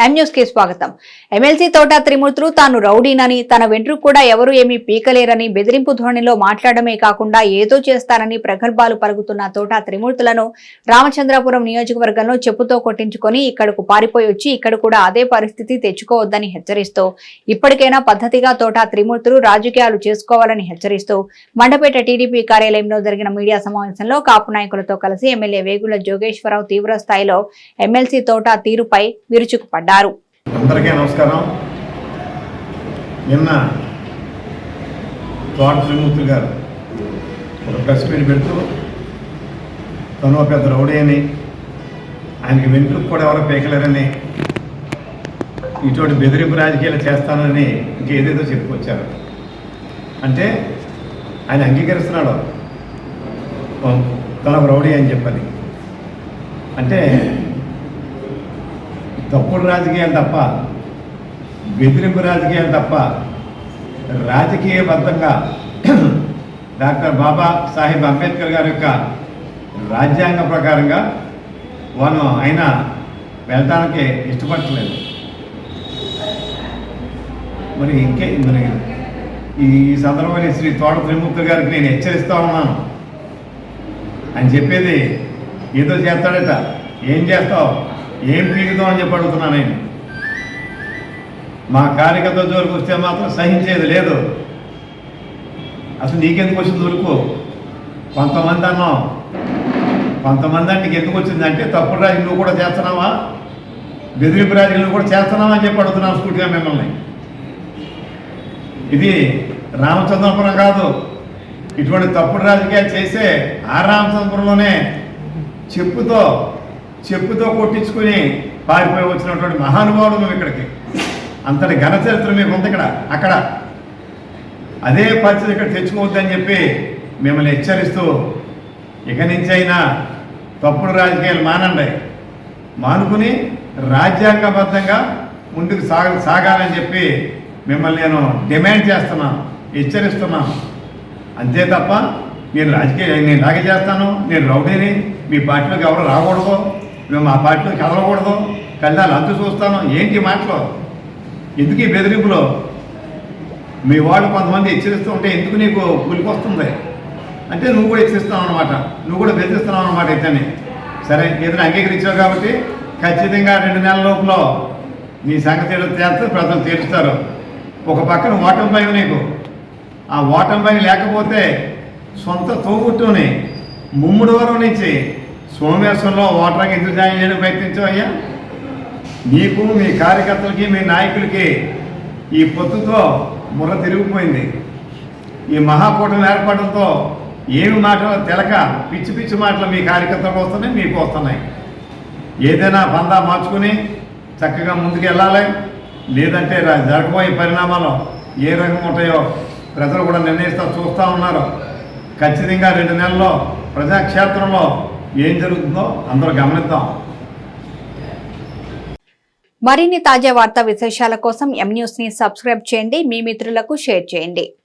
కి స్వాగతం. ఎమ్మెల్సీ తోట త్రిమూర్తులు తాను రౌడీనని తన వెంట్రుకు కూడా ఎవరూ ఏమీ పీకలేరని బెదిరింపు ధోరణిలో మాట్లాడమే కాకుండా ఏదో చేస్తానని ప్రగల్భాలు పలుకుతున్న తోట త్రిమూర్తులను రామచంద్రాపురం నియోజకవర్గంలో చెప్పుతో కొట్టించుకొని ఇక్కడకు పారిపోయి వచ్చి ఇక్కడ కూడా అదే పరిస్థితి తెచ్చుకోవద్దని హెచ్చరిస్తూ ఇప్పటికైనా పద్ధతిగా తోట త్రిమూర్తులు రాజకీయాలు చేసుకోవాలని హెచ్చరిస్తూ మండపేట టీడీపీ కార్యాలయంలో జరిగిన మీడియా సమావేశంలో కాపు నాయకులతో కలిసి ఎమ్మెల్యే వేగుల జోగేశ్వరరావు తీవ్ర స్థాయిలో ఎమ్మెల్సీ తోట తీరుపై విరుచుకుపడ్డారు. అందరికీ నమస్కారం. నిన్న తోట త్రిమూర్తి గారు ఒక ప్రెస్ మీట్ పెడుతూ తను ఒక పెద్ద రౌడీ అని ఆయనకి వెంట్రుకు కూడా ఎవరో పీకలేరని ఇటువంటి బెదిరింపు రాజకీయాలు చేస్తానని ఇంకేదేదో చెప్పుకొచ్చారు. అంటే ఆయన అంగీకరిస్తున్నాడు. తన ఒక రౌడీ అని చెప్పని అంటే తప్పుడు రాజకీయాలు తప్ప బెదిరింపు రాజకీయాలు తప్ప రాజకీయబద్ధంగా డాక్టర్ బాబా సాహెబ్ అంబేద్కర్ గారి యొక్క రాజ్యాంగ ప్రకారంగా వాళ్ళు ఆయన వెళ్ళడానికి ఇష్టపడట్లేదు. మరి ఇంకే మరి ఈ సందర్భంలో శ్రీ తోట త్రిమూర్తి గారికి నేను హెచ్చరిస్తా ఉన్నాను. అని చెప్పేది ఏదో చేస్తాడట. ఏం చేస్తావు? ఏం పీకుతాం అని చెప్పి అడుగుతున్నా నేను. మా కార్యకర్త జోలికి వస్తే మాత్రం సహించేది లేదు. అసలు నీకెందుకు వచ్చింది దొరుకు కొంతమంది అన్నాం. కొంతమంది అంటే నీకు ఎందుకు వచ్చింది? అంటే తప్పుడు రాజు నువ్వు కూడా చేస్తున్నావా? బెదిరింపు రాజు నువ్వు కూడా చేస్తున్నావా అని చెప్పి అడుగుతున్నాను స్ఫూర్తిగా మిమ్మల్ని. ఇది రామచంద్రపురం కాదు. ఇటువంటి తప్పుడు రాజకీయాలు చేసే ఆ రామచంద్రపురంలోనే చెప్పుతో చెప్పుతో కొట్టించుకుని పారిపోయి వచ్చినటువంటి మహానుభావుడు మేము ఇక్కడికి. అంతటి ఘన చరిత్ర మీకు ఉంది ఇక్కడ అక్కడ. అదే పరిస్థితి ఇక్కడ తెచ్చుకోవద్దని చెప్పి మిమ్మల్ని హెచ్చరిస్తూ ఇక నుంచి అయినా తప్పుడు రాజకీయాలు మానండి. మానుకుని రాజ్యాంగబద్ధంగా ముందుకు సాగ సాగాలని చెప్పి మిమ్మల్ని నేను డిమాండ్ చేస్తున్నాను హెచ్చరిస్తున్నాను అంతే తప్ప మీరు రాజకీయ నేను ఇలాగే చేస్తాను నేను రౌడీని మీ పార్టీలోకి ఎవరు రాకూడదు. మేము మా పార్టీలో కదలకూడదు కళ్ళాలు అంతు చూస్తాను. ఏంటి మాటలు? ఎందుకు ఈ బెదిరింపులో? మీ వాళ్ళు కొంతమంది హెచ్చరిస్తూ ఉంటే ఎందుకు నీకు పులికొస్తుంది? అంటే నువ్వు కూడా హెచ్చరిస్తున్నావు అనమాట నువ్వు కూడా బెదిరిస్తున్నావు అనమాట ఇతన్ని సరే ఇతను అంగీకరించావు కాబట్టి ఖచ్చితంగా రెండు నెలల లోపల నీ సంగతి ఏదో ప్రజలు తీరుస్తారు ఒక పక్కన ఓటమి భయం నీకు. ఆ ఓటమి భయం లేకపోతే సొంత తోబుట్టుని ముమ్ముడు వరం నుంచి సోమేశ్వరంలో ఓటర్కి ఎదురు జాయిన్ చేయడం ప్రయత్నించావు అయ్యా? నీకు మీ కార్యకర్తలకి మీ నాయకులకి ఈ పొత్తుతో ముర్ర తిరిగిపోయింది. ఈ మహాకూటమి ఏర్పడడంతో ఏమి మాటలు తెలక పిచ్చి పిచ్చి మాటలు మీ కార్యకర్తలకు వస్తున్నాయి మీకు వస్తున్నాయి. ఏదైనా పందా మార్చుకుని చక్కగా ముందుకు వెళ్ళాలి. లేదంటే జరగబోయే పరిణామాలు ఏ రకంగా ఉంటాయో ప్రజలు కూడా నిర్ణయిస్తూ చూస్తూ ఉన్నారు. ఖచ్చితంగా రెండు నెలల్లో ప్రజాక్షేత్రంలో ఏం జరుగుతుందో అందరూ గమనిద్దాం. మరిన్ని తాజా వార్తా విశేషాల కోసం ఎం న్యూస్ని సబ్స్క్రైబ్ చేయండి. మీ మిత్రులకు షేర్ చేయండి.